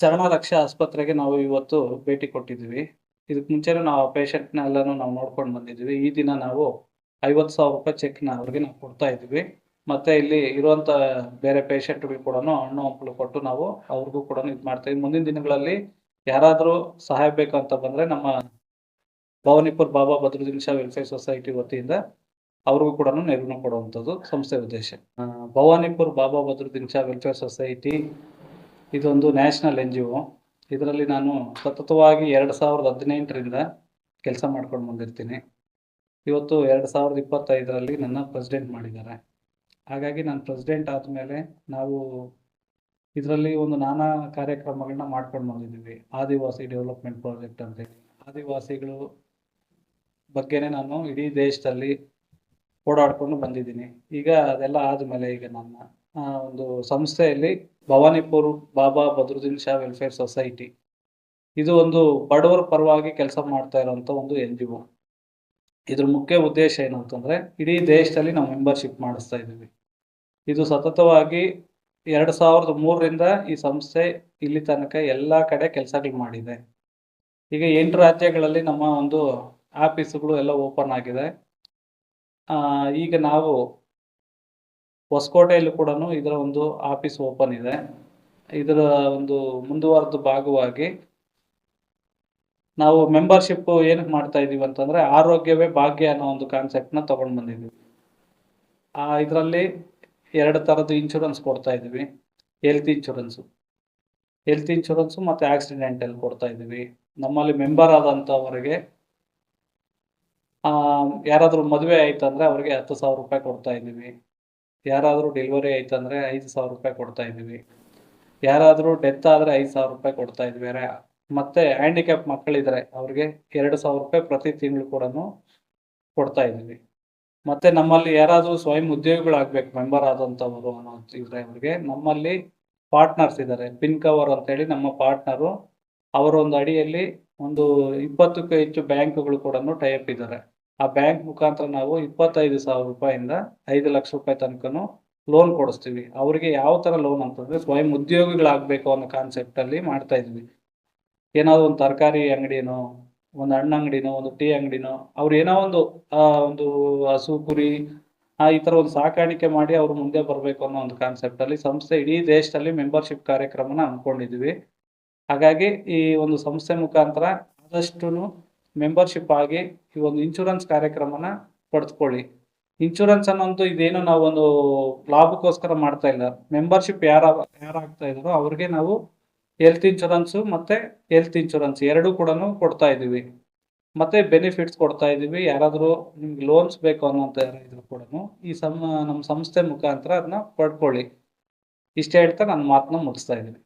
ಚರಣ ರಕ್ಷಾ ಆಸ್ಪತ್ರೆಗೆ ನಾವು ಇವತ್ತು ಭೇಟಿ ಕೊಟ್ಟಿದ್ವಿ ಇದಕ್ಕೆ ಮುಂಚೆನೂ ನಾವು ಆ ಎಲ್ಲಾನು ನಾವು ನೋಡ್ಕೊಂಡು ಬಂದಿದ್ವಿ ಈ ದಿನ ನಾವು ಐವತ್ತು ಸಾವಿರ ರೂಪಾಯಿ ಚೆಕ್ನ ಅವ್ರಿಗೆ ನಾವು ಕೊಡ್ತಾ ಇದ್ದೀವಿ. ಮತ್ತೆ ಇಲ್ಲಿ ಇರುವಂತ ಬೇರೆ ಪೇಷಂಟ್ಗಳು ಕೂಡ ಹಣ್ಣು ಹಂಪಲು ಕೊಟ್ಟು ನಾವು ಅವ್ರಿಗೂ ಕೂಡ ಇದು ಮಾಡ್ತೀವಿ ಮುಂದಿನ ದಿನಗಳಲ್ಲಿ ಯಾರಾದರೂ ಸಹಾಯ ಬೇಕು ಅಂತ ಬಂದ್ರೆ ನಮ್ಮ ಭವಾನಿಪುರ್ ಬಾಬಾ ಭದ್ರದಿನ ಶಾ ವೆಲ್ಫೇರ್ ಸೊಸೈಟಿ ವತಿಯಿಂದ ಅವ್ರಿಗೂ ಕೂಡ ನೆರವು ಕೊಡುವಂಥದ್ದು ಸಂಸ್ಥೆ ಉದ್ದೇಶ. ಭವಾನಿಪುರ್ ಬಾಬಾ ಭದ್ರದಿನ ಶಾ ವೆಲ್ಫೇರ್ ಸೊಸೈಟಿ ಇದೊಂದು ನ್ಯಾಷನಲ್ ಎನ್ ಜಿ ಒ ಇದರಲ್ಲಿ ನಾನು ಸತತವಾಗಿ ಎರಡು ಸಾವಿರದ ಹದಿನೆಂಟರಿಂದ ಕೆಲಸ ಮಾಡ್ಕೊಂಡು ಬಂದಿರ್ತೀನಿ. ಇವತ್ತು ಎರಡು ಸಾವಿರದ ಇಪ್ಪತ್ತೈದರಲ್ಲಿ ನನ್ನ ಪ್ರೆಸಿಡೆಂಟ್ ಮಾಡಿದ್ದಾರೆ. ಹಾಗಾಗಿ ನಾನು ಪ್ರೆಸಿಡೆಂಟ್ ಆದಮೇಲೆ ನಾವು ಇದರಲ್ಲಿ ಒಂದು ನಾನಾ ಕಾರ್ಯಕ್ರಮಗಳನ್ನ ಮಾಡ್ಕೊಂಡು ಬಂದಿದ್ದೀವಿ. ಆದಿವಾಸಿ ಡೆವಲಪ್ಮೆಂಟ್ ಪ್ರಾಜೆಕ್ಟ್ ಅಂತ. ಆದಿವಾಸಿಗಳು ಬಗ್ಗೆನೇ ನಾನು ಇಡೀ ದೇಶದಲ್ಲಿ ಓಡಾಡ್ಕೊಂಡು ಬಂದಿದ್ದೀನಿ. ಈಗ ಅದೆಲ್ಲ ಆದಮೇಲೆ ಈಗ ನನ್ನ ಒಂದು ಸಂಸ್ಥೆಯಲ್ಲಿ ಭವಾನಿಪುರ್ ಬಾಬಾ ಬದ್ರುದ್ದೀನ್ ಶಾ ವೆಲ್ಫೇರ್ ಸೊಸೈಟಿ. ಇದು ಒಂದು ಬಡವರ ಪರವಾಗಿ ಕೆಲಸ ಮಾಡ್ತಾ ಇರುವಂತ ಒಂದು ಎನ್ ಜಿ ಒ ಇದ್ರ ಮುಖ್ಯ ಉದ್ದೇಶ ಏನು ಅಂತಂದ್ರೆ, ಇಡೀ ದೇಶದಲ್ಲಿ ನಾವು ಮೆಂಬರ್ಶಿಪ್ ಮಾಡಿಸ್ತಾ ಇದ್ದೀವಿ. ಇದು ಸತತವಾಗಿ ಎರಡು ಸಾವಿರದ ಮೂರರಿಂದ ಈ ಸಂಸ್ಥೆ ಇಲ್ಲಿ ತನಕ ಎಲ್ಲ ಕಡೆ ಕೆಲಸಗಳು ಮಾಡಿದೆ. ಈಗ ಎಂಟು ರಾಜ್ಯಗಳಲ್ಲಿ ನಮ್ಮ ಒಂದು ಆಫೀಸ್ಗಳು ಎಲ್ಲ ಓಪನ್ ಆಗಿದೆ. ಈಗ ನಾವು ಹೊಸಕೋಟೆಯಲ್ಲೂ ಕೂಡ ಇದರ ಒಂದು ಆಫೀಸ್ ಓಪನ್ ಇದೆ. ಇದರ ಒಂದು ಮುಂದುವರೆದ ಭಾಗವಾಗಿ ನಾವು ಮೆಂಬರ್ಶಿಪ್ ಏನಕ್ಕೆ ಮಾಡ್ತಾ ಇದ್ದೀವಿ ಅಂತಂದ್ರೆ ಆರೋಗ್ಯವೇ ಭಾಗ್ಯ ಅನ್ನೋ ಒಂದು ಕಾನ್ಸೆಪ್ಟ್ನ ತಗೊಂಡು ಬಂದಿದ್ದೀವಿ. ಆ, ಇದರಲ್ಲಿ ಎರಡು ಥರದ್ದು ಇನ್ಶೂರೆನ್ಸ್ ಕೊಡ್ತಾ ಇದ್ದೀವಿ ಹೆಲ್ತ್ ಇನ್ಶೂರೆನ್ಸು. ಹೆಲ್ತ್ ಇನ್ಶೂರೆನ್ಸು ಮತ್ತು ಆಕ್ಸಿಡೆಂಟಲ್ ಕೊಡ್ತಾ ಇದ್ದೀವಿ ನಮ್ಮಲ್ಲಿ ಮೆಂಬರ್ ಆದಂಥವರಿಗೆ ಯಾರಾದರೂ ಮದುವೆ ಆಯ್ತಂದ್ರೆ ಅವ್ರಿಗೆ ಹತ್ತು ಸಾವಿರ ರೂಪಾಯಿ ಕೊಡ್ತಾ ಇದ್ದೀವಿ ಯಾರಾದರೂ ಡೆಲಿವರಿ ಆಯ್ತಂದ್ರೆ ಐದು ಸಾವಿರ ರೂಪಾಯಿ ಕೊಡ್ತಾ ಇದ್ದೀವಿ. ಯಾರಾದರೂ ಡೆತ್ ಆದರೆ ಐದು ಸಾವಿರ ರೂಪಾಯಿ ಕೊಡ್ತಾ ಇದ್ವಿ. ಮತ್ತೆ ಹ್ಯಾಂಡಿಕ್ಯಾಪ್ ಮಕ್ಕಳಿದ್ರೆ ಅವ್ರಿಗೆ ಎರಡು ಸಾವಿರ ರೂಪಾಯಿ ಪ್ರತಿ ತಿಂಗಳು ಕೂಡ ಕೊಡ್ತಾ ಇದ್ದೀವಿ. ಮತ್ತೆ ನಮ್ಮಲ್ಲಿ ಯಾರಾದರೂ ಸ್ವಯಂ ಉದ್ಯೋಗಿಗಳಾಗಬೇಕು ಮೆಂಬರ್ ಆದಂಥವರು ಅನ್ನೋ ಇದ್ರೆ ಅವ್ರಿಗೆ ನಮ್ಮಲ್ಲಿ ಪಾರ್ಟ್ನರ್ಸ್ ಇದ್ದಾರೆ. ಪಿನ್ ಕವರ್ ಅಂತೇಳಿ ನಮ್ಮ ಪಾರ್ಟ್ನರು ಅವರೊಂದು ಅಡಿಯಲ್ಲಿ ಒಂದು ಇಪ್ಪತ್ತಕ್ಕೂ ಹೆಚ್ಚು ಬ್ಯಾಂಕ್ಗಳು ಕೂಡ ಟೈಪ್ ಇದ್ದಾರೆ. ಆ ಬ್ಯಾಂಕ್ ಮುಖಾಂತರ ನಾವು ಇಪ್ಪತ್ತೈದು ಸಾವಿರ ರೂಪಾಯಿಂದ ಐದು ಲಕ್ಷ ರೂಪಾಯಿ ತನಕನು ಲೋನ್ ಕೊಡಿಸ್ತೀವಿ. ಅವರಿಗೆ ಯಾವ ಥರ ಲೋನ್ ಅಂತಂದ್ರೆ ಸ್ವಯಂ ಉದ್ಯೋಗಿಗಳಾಗಬೇಕು ಅನ್ನೋ ಕಾನ್ಸೆಪ್ಟಲ್ಲಿ ಮಾಡ್ತಾ ಇದ್ವಿ. ಏನಾದ್ರು ಒಂದು ತರಕಾರಿ ಅಂಗಡಿನೋ ಒಂದು ಹಣ್ಣು ಅಂಗಡಿನೋ ಒಂದು ಟೀ ಅಂಗಡಿನೋ ಅವ್ರು ಏನೋ ಒಂದು ಆ, ಒಂದು ಹಸು ಕುರಿ ಆ ಈ ಥರ ಒಂದು ಸಾಕಾಣಿಕೆ ಮಾಡಿ ಅವರು ಮುಂದೆ ಬರಬೇಕು ಅನ್ನೋ ಒಂದು ಕಾನ್ಸೆಪ್ಟಲ್ಲಿ ಸಂಸ್ಥೆ ಇಡೀ ದೇಶದಲ್ಲಿ ಮೆಂಬರ್ಶಿಪ್ ಕಾರ್ಯಕ್ರಮನ ಅನ್ಕೊಂಡಿದ್ವಿ ಹಾಗಾಗಿ ಈ ಒಂದು ಸಂಸ್ಥೆ ಮುಖಾಂತರ ಆದಷ್ಟು ಮೆಂಬರ್ಶಿಪ್ ಆಗಿ ಈ ಒಂದು ಇನ್ಶೂರೆನ್ಸ್ ಕಾರ್ಯಕ್ರಮನ ಪಡೆದುಕೊಳ್ಳಿ ಇನ್ಶೂರೆನ್ಸ್ ಅನ್ನೋದು ಇದೇನು ನಾವು ಒಂದು ಲಾಭಕ್ಕೋಸ್ಕರ ಮಾಡ್ತಾ ಇಲ್ಲ. ಮೆಂಬರ್ಶಿಪ್ ಯಾರ, ಯಾರಾಗ್ತಾ ಇದ್ರು ಅವ್ರಿಗೆ ನಾವು ಹೆಲ್ತ್ ಇನ್ಶೂರೆನ್ಸು ಮತ್ತೆ ಹೆಲ್ತ್ ಇನ್ಶೂರೆನ್ಸ್ ಎರಡೂ ಕೂಡ ಕೊಡ್ತಾ ಇದ್ದೀವಿ. ಮತ್ತೆ ಬೆನಿಫಿಟ್ಸ್ ಕೊಡ್ತಾ ಇದ್ದೀವಿ. ಯಾರಾದರೂ ನಿಮ್ಗೆ ಲೋನ್ಸ್ ಬೇಕು ಅನ್ನೋಂಥ ಇದ್ರು ಕೂಡ ಈ ಸಮ, ನಮ್ಮ ಸಂಸ್ಥೆ ಮುಖಾಂತರ ಅದನ್ನ ಪಡ್ಕೊಳ್ಳಿ. ಇಷ್ಟ ಹೇಳ್ತಾ ನನ್ನ ಮಾತನ್ನ ಮುಗಿಸ್ತಾ ಇದ್ದೀನಿ.